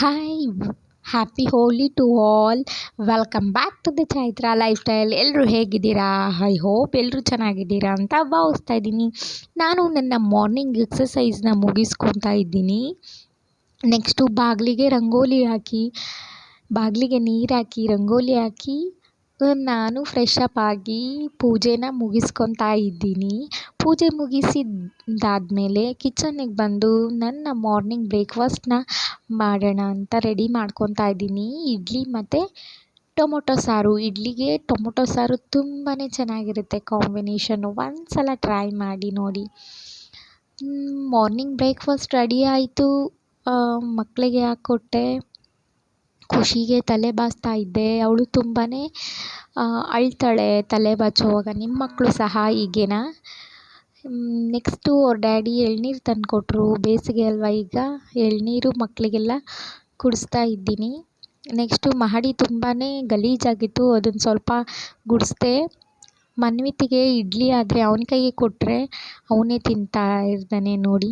Hi happy Holi to all welcome back to the Chaitra lifestyle ಎಲ್ಲರೂ ಹೇಗಿದ್ದೀರಾ? I hope ಎಲ್ಲರೂ ಚೆನ್ನಾಗಿದ್ದೀರಾ ಅಂತ ಭಾವಿಸ್ತಾ ಇದ್ದೀನಿ. ನಾನು ನನ್ನ ಮಾರ್ನಿಂಗ್ ಎಕ್ಸಸೈಸ್ನ ಮುಗಿಸ್ಕೊತಾ ಇದ್ದೀನಿ. ನೆಕ್ಸ್ಟು ಬಾಗಿಲಿಗೆ ರಂಗೋಲಿ ಹಾಕಿ, ಬಾಗಿಲಿಗೆ ನೀರು ಹಾಕಿ, ರಂಗೋಲಿ ಹಾಕಿ ನಾನು ಫ್ರೆಶ್ ಅಪ್ ಆಗಿ ಪೂಜೆನ ಮುಗಿಸ್ಕೊತಾ ಇದ್ದೀನಿ. ಪೂಜೆ ಮುಗಿಸಿದ್ದಾದಮೇಲೆ ಕಿಚನ್ನಿಗೆ ಬಂದು ನನ್ನ ಮಾರ್ನಿಂಗ್ ಬ್ರೇಕ್ಫಾಸ್ಟನ್ನ ಮಾಡೋಣ ಅಂತ ರೆಡಿ ಮಾಡ್ಕೊತಾ ಇದ್ದೀನಿ. ಇಡ್ಲಿ ಮತ್ತು ಟೊಮೊಟೊ ಸಾರು. ಇಡ್ಲಿಗೆ ಟೊಮೊಟೊ ಸಾರು ತುಂಬಾ ಚೆನ್ನಾಗಿರುತ್ತೆ ಕಾಂಬಿನೇಷನ್ನು ಒಂದು ಸಲ ಟ್ರೈ ಮಾಡಿ ನೋಡಿ. ಮಾರ್ನಿಂಗ್ ಬ್ರೇಕ್ಫಾಸ್ಟ್ ರೆಡಿ ಆಯಿತು. ಮಕ್ಕಳಿಗೆ ಹಾಕ್ಕೊಟ್ಟೆ. ಖುಷಿಗೆ ತಲೆ ಬಾಚ್ತಾ ಇದ್ದೆ. ಅವಳು ತುಂಬಾ ಅಳ್ತಾಳೆ ತಲೆ ಬಾಚುವಾಗ. ನಿಮ್ಮ ಮಕ್ಕಳು ಸಹ ಹೀಗೆನಾ? ನೆಕ್ಸ್ಟು ಅವ್ರ ಡ್ಯಾಡಿ ಎಳ್ನೀರು ತಂದುಕೊಟ್ರು. ಬೇಸಿಗೆ ಅಲ್ವಾ ಈಗ? ಎಳನೀರು ಮಕ್ಕಳಿಗೆಲ್ಲ ಕುಡಿಸ್ತಾ ಇದ್ದೀನಿ. ನೆಕ್ಸ್ಟು ಮಹಡಿ ತುಂಬಾ ಗಲೀಜಾಗಿತ್ತು. ಅದನ್ನು ಸ್ವಲ್ಪ ಗುಡಿಸ್ದೆ, ಮನ್ವಿತಿಗೆ ಇಡ್ಲಿ ಆದರೆ ಅವನ ಕೈಗೆ ಕೊಟ್ಟರೆ ಅವನೇ ತಿಂತಾ ಇರ್ತಾನೆ ನೋಡಿ.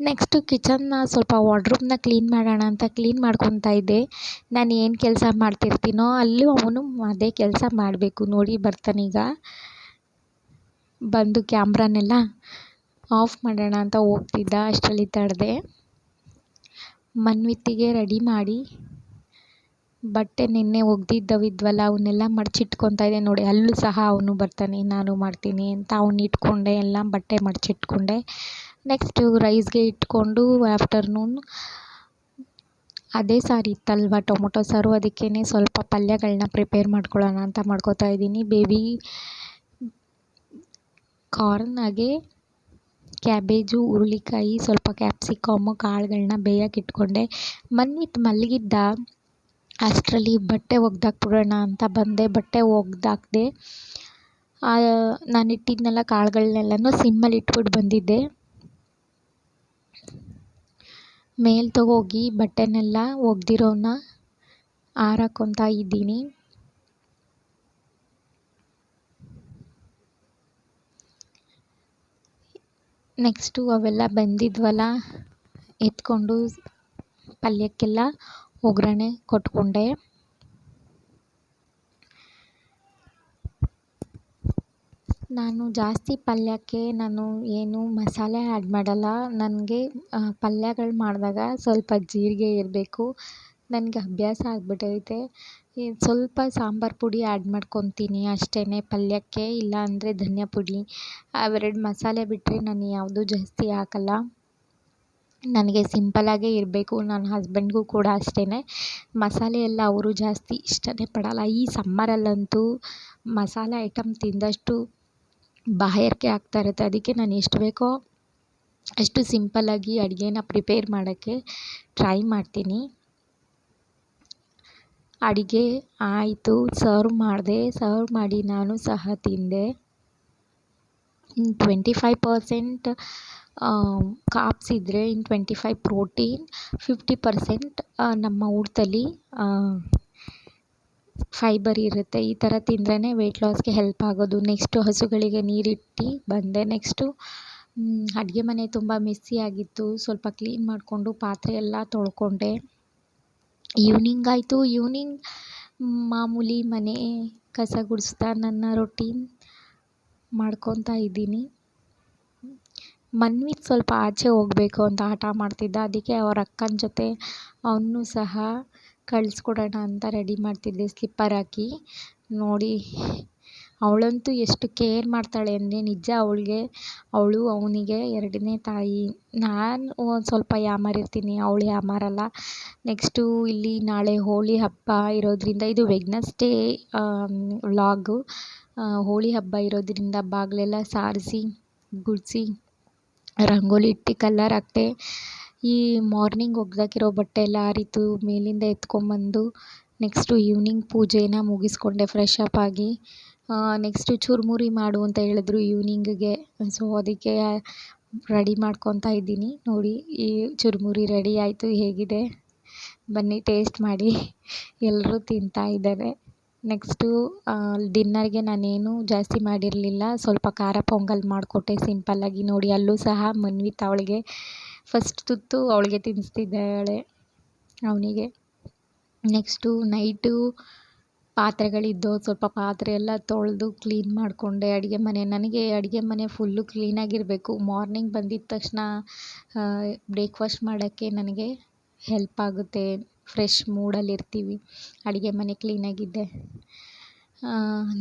ನೆಕ್ಸ್ಟು ಕಿಚನ್ನ ಸ್ವಲ್ಪ ವಾರ್ಡ್ರೋಬ್ನ ಕ್ಲೀನ್ ಮಾಡೋಣ ಅಂತ ಕ್ಲೀನ್ ಮಾಡ್ಕೊತಾ ಇದ್ದೆ. ನಾನು ಏನು ಕೆಲಸ ಮಾಡ್ತಿರ್ತೀನೋ ಅಲ್ಲೂ ಅವನು ಅದೇ ಕೆಲಸ ಮಾಡಬೇಕು. ನೋಡಿ ಬರ್ತಾನೀಗ ಬಂದು ಕ್ಯಾಮ್ರಾನೆಲ್ಲ ಆಫ್ ಮಾಡೋಣ ಅಂತ ಹೋಗ್ತಿದ್ದ, ಅಷ್ಟರಲ್ಲಿ ತಡೆದೆ. ಮನ್ವಿತ್ತಿಗೆ ರೆಡಿ ಮಾಡಿ. ಬಟ್ಟೆ ನಿನ್ನೆ ಒಗ್ದಿದ್ದವಿದ್ವಲ್ಲ, ಅವನ್ನೆಲ್ಲ ಮಡಚಿಟ್ಕೊತಾ ಇದ್ದೆ. ನೋಡಿ, ಅಲ್ಲೂ ಸಹ ಅವನು ಬರ್ತಾನೆ, ನಾನು ಮಾಡ್ತೀನಿ ಅಂತ ಅವ್ನು ಇಟ್ಕೊಂಡೆ, ಎಲ್ಲ ಬಟ್ಟೆ ಮಡಚಿಟ್ಕೊಂಡೆ. ನೆಕ್ಸ್ಟು ರೈಸ್ಗೆ ಇಟ್ಕೊಂಡು ಆಫ್ಟರ್ನೂನ್ ಅದೇ ಸಾರು ಇತ್ತಲ್ವ ಟೊಮೊಟೊ ಸಾರು. ಅದಕ್ಕೇ ಸ್ವಲ್ಪ ಪಲ್ಯಗಳನ್ನ ಪ್ರಿಪೇರ್ ಮಾಡ್ಕೊಳ್ಳೋಣ ಅಂತ ಮಾಡ್ಕೋತಾ ಇದ್ದೀನಿ. ಬೇಬಿ ಕಾರ್ನ್ ಹಾಗೆ ಕ್ಯಾಬೇಜು ಹುರುಳಿಕಾಯಿ, ಸ್ವಲ್ಪ ಕ್ಯಾಪ್ಸಿಕಮ್ಮು ಕಾಳುಗಳನ್ನ ಬೇಯಕ್ಕೆ ಇಟ್ಕೊಂಡೆ. ಮನ್ನಿತ್ ಮಲಗಿದ್ದ, ಅಷ್ಟರಲ್ಲಿ ಬಟ್ಟೆ ಒಗ್ದಾಕ್ಬಿಡೋಣ ಅಂತ ಬಂದೆ. ಬಟ್ಟೆ ಒಗ್ದಾಕ್ದೆ ನಾನು ಕಾಳುಗಳನ್ನೆಲ್ಲನೂ ಸಿಮ್ಮಲ್ಲಿ ಇಟ್ಬಿಟ್ಟು ಬಂದಿದ್ದೆ. ಮೇಲೆ ತಗೋಗಿ ಬಟ್ಟೆನೆಲ್ಲ ಒಗ್ದಿರೋನ ಆರಾಕೊತಾ ಇದ್ದೀನಿ. ನೆಕ್ಸ್ಟು ಅವೆಲ್ಲ ಬಂದಿದ್ವಲ್ಲ ಎತ್ಕೊಂಡು ಪಲ್ಯಕ್ಕೆಲ್ಲ ಒಗ್ಗರಣೆ ಕೊಟ್ಕೊಂಡೆ. ನಾನು ಜಾಸ್ತಿ ಪಲ್ಯಕ್ಕೆ ನಾನು ಏನು ಮಸಾಲೆ ಆ್ಯಡ್ ಮಾಡಲ್ಲ. ನನಗೆ ಪಲ್ಯಗಳು ಮಾಡಿದಾಗ ಸ್ವಲ್ಪ ಜೀರಿಗೆ ಇರಬೇಕು. ನನಗೆ ಅಭ್ಯಾಸ ಆಗಿಬಿಟ್ಟೈತೆ ಸ್ವಲ್ಪ ಸಾಂಬಾರು ಪುಡಿ ಆ್ಯಡ್ ಮಾಡ್ಕೊತೀನಿ ಅಷ್ಟೇ ಪಲ್ಯಕ್ಕೆ ಇಲ್ಲ ಅಂದರೆ ಧನಿಯಾ ಪುಡಿ. ಅವೆರಡು ಮಸಾಲೆ ಬಿಟ್ಟರೆ ನಾನು ಯಾವುದೂ ಜಾಸ್ತಿ ಹಾಕಲ್ಲ. ನನಗೆ ಸಿಂಪಲಾಗೇ ಇರಬೇಕು. ನನ್ನ ಹಸ್ಬೆಂಡ್ಗೂ ಕೂಡ ಅಷ್ಟೇ ಮಸಾಲೆ ಎಲ್ಲ ಅವರು ಜಾಸ್ತಿ ಇಷ್ಟನೇ ಪಡಲ್ಲ. ಈ ಸಮ್ಮರಲ್ಲಂತೂ ಮಸಾಲೆ ಐಟಮ್ ತಿಂದಷ್ಟು ಬಾಯಾರಿಕೆ ಆಗ್ತಾ ಇರುತ್ತೆ. ಅದಕ್ಕೆ ನಾನು ಎಷ್ಟು ಬೇಕೋ ಅಷ್ಟು ಸಿಂಪಲ್ಲಾಗಿ ಅಡುಗೆನ ಪ್ರಿಪೇರ್ ಮಾಡೋಕ್ಕೆ ಟ್ರೈ ಮಾಡ್ತೀನಿ. ಅಡುಗೆ ಆಯಿತು. ಸರ್ವ್ ಮಾಡಿದೆ. ಸರ್ವ್ ಮಾಡಿ ನಾನು ಸಹ ತಿಂದೆ. ಇನ್ನು ಟ್ವೆಂಟಿ ಫೈವ್ ಪರ್ಸೆಂಟ್ ಕಾಪ್ಸ್ ಇದ್ದರೆ ಇನ್ನು twenty five protein fifty percent ನಮ್ಮ ಊಟದಲ್ಲಿ ಫೈಬರ್ ಇರುತ್ತೆ. ಈ ಥರ ತಿಂದ್ರೇ ವೆಯ್ಟ್ ಲಾಸ್ಗೆ ಹೆಲ್ಪ್ ಆಗೋದು. ನೆಕ್ಸ್ಟು ಹಸುಗಳಿಗೆ ನೀರಿಟ್ಟು ಬಂದೆ. ನೆಕ್ಸ್ಟು ಅಡುಗೆ ಮನೆ ತುಂಬ ಮೆಸ್ಸಿ ಆಗಿತ್ತು. ಸ್ವಲ್ಪ ಕ್ಲೀನ್ ಮಾಡಿಕೊಂಡು ಪಾತ್ರೆ ಎಲ್ಲ ತೊಳ್ಕೊಂಡೆ. ಈವ್ನಿಂಗ್ ಆಯಿತು. ಈವ್ನಿಂಗ್ ಮಾಮೂಲಿ ಮನೆ ಕಸ ಗುಡಿಸ್ತಾ ನನ್ನ ರೊಟೀನ್ ಮಾಡ್ಕೊತಾ ಇದ್ದೀನಿ. ಮನ್ವಿತ್ ಸ್ವಲ್ಪ ಆಚೆ ಹೋಗ್ಬೇಕು ಅಂತ ಹಠ ಮಾಡ್ತಿದ್ದ. ಅದಕ್ಕೆ ಅವ್ರ ಅಕ್ಕನ ಜೊತೆ ಅವನ್ನೂ ಸಹ ಕಳಿಸ್ಕೊಡೋಣ ಅಂತ ರೆಡಿ ಮಾಡ್ತಿದ್ದೆ ಸ್ಲಿಪ್ಪರ್ ಹಾಕಿ. ನೋಡಿ, ಅವಳಂತೂ ಎಷ್ಟು ಕೇರ್ ಮಾಡ್ತಾಳೆ ಅಂದರೆ ನಿಜ ಅವಳಿಗೆ, ಅವಳು ಅವನಿಗೆ ಎರಡನೇ ತಾಯಿ. ನಾನು ಒಂದು ಸ್ವಲ್ಪ ಯಾಮಾರಿರ್ತೀನಿ ಅವಳು ಯಾಮಾರಲ್ಲ ನೆಕ್ಸ್ಟು ಇಲ್ಲಿ ನಾಳೆ ಹೋಳಿ ಹಬ್ಬ ಇರೋದರಿಂದ, ಇದು ವೆಗ್ನಸ್ಡೇ ವ್ಲಾಗು ಹೋಳಿ ಹಬ್ಬ ಇರೋದರಿಂದ ಬಾಗಿಲೆಲ್ಲ ಸಾರಿಸಿ, ಗುಡಿಸಿ ರಂಗೋಲಿ ಇಟ್ಟು ಕಲ್ಲರ್ ಹಾಕಿದೆ, ಈ ಮಾರ್ನಿಂಗ್ ಒಗ್ದಾಕಿರೋ ಬಟ್ಟೆ ಎಲ್ಲ ಆರಿತು, ಮೇಲಿಂದ ಎತ್ಕೊಂಬಂದು ನೆಕ್ಸ್ಟು ಈವ್ನಿಂಗ್ ಪೂಜೆನ ಮುಗಿಸ್ಕೊಂಡೆ ಫ್ರೆಶ್ ಅಪ್ ಆಗಿ. ನೆಕ್ಸ್ಟು ಚುರುಮುರಿ ಮಾಡು ಅಂತ ಹೇಳಿದ್ರು ಈವ್ನಿಂಗಿಗೆ ಸೊ ಅದಕ್ಕೆ ರೆಡಿ ಮಾಡ್ಕೊತಾ ಇದ್ದೀನಿ. ನೋಡಿ, ಈ ಚುರುಮುರಿ ರೆಡಿ ಆಯಿತು, ಹೇಗಿದೆ? ಬನ್ನಿ ಟೇಸ್ಟ್ ಮಾಡಿ. ಎಲ್ಲರೂ ತಿಂತಾ ಇದ್ದಾರೆ. ನೆಕ್ಸ್ಟು ಡಿನ್ನರ್ಗೆ ನಾನೇನು ಜಾಸ್ತಿ ಮಾಡಿರಲಿಲ್ಲ. ಸ್ವಲ್ಪ ಖಾರ ಪೊಂಗಲ್ ಮಾಡಿಕೊಟ್ಟೆ ಸಿಂಪಲ್ಲಾಗಿ ನೋಡಿ. ಅಲ್ಲೂ ಸಹ ಮನ್ವಿತ್ ಅವಳಿಗೆ ಫಸ್ಟ್ ತುತ್ತು ಅವಳಿಗೆ ತಿನ್ನಿಸ್ತಿದ್ದಾಳೆ ಅವನಿಗೆ. ನೆಕ್ಸ್ಟು ನೈಟು ಪಾತ್ರೆಗಳಿದ್ದು ಸ್ವಲ್ಪ ಪಾತ್ರೆ ಎಲ್ಲ ತೊಳೆದು ಕ್ಲೀನ್ ಮಾಡಿಕೊಂಡೆ. ಅಡುಗೆ ಮನೆ, ನನಗೆ ಅಡುಗೆ ಮನೆ ಫುಲ್ಲು ಕ್ಲೀನಾಗಿರಬೇಕು ಮಾರ್ನಿಂಗ್ ಬಂದಿದ್ದ ತಕ್ಷಣ ಬ್ರೇಕ್ಫಾಸ್ಟ್ ಮಾಡೋಕ್ಕೆ ನನಗೆ ಹೆಲ್ಪ್ ಆಗುತ್ತೆ. ಫ್ರೆಶ್ ಮೂಡಲ್ಲಿರ್ತೀವಿ ಅಡುಗೆ ಮನೆ ಕ್ಲೀನಾಗಿದ್ದೆ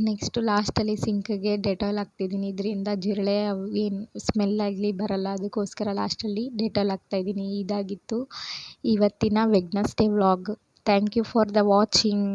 ನೆಕ್ಸ್ಟು ಲಾಸ್ಟಲ್ಲಿ ಸಿಂಕ್ಗೆ ಡೆಟಾಲ್ ಹಾಕ್ತಿದ್ದೀನಿ ಇದರಿಂದ ಜಿರಳೆ ಅವು ಏನು ಸ್ಮೆಲ್ ಆಗಲಿ ಬರಲ್ಲ. ಅದಕ್ಕೋಸ್ಕರ ಲಾಸ್ಟಲ್ಲಿ ಡೆಟಾಲ್ ಹಾಕ್ತಾಯಿದ್ದೀನಿ ಇದಾಗಿತ್ತು. ಇವತ್ತಿನ Wednesday vlog thank you for the watching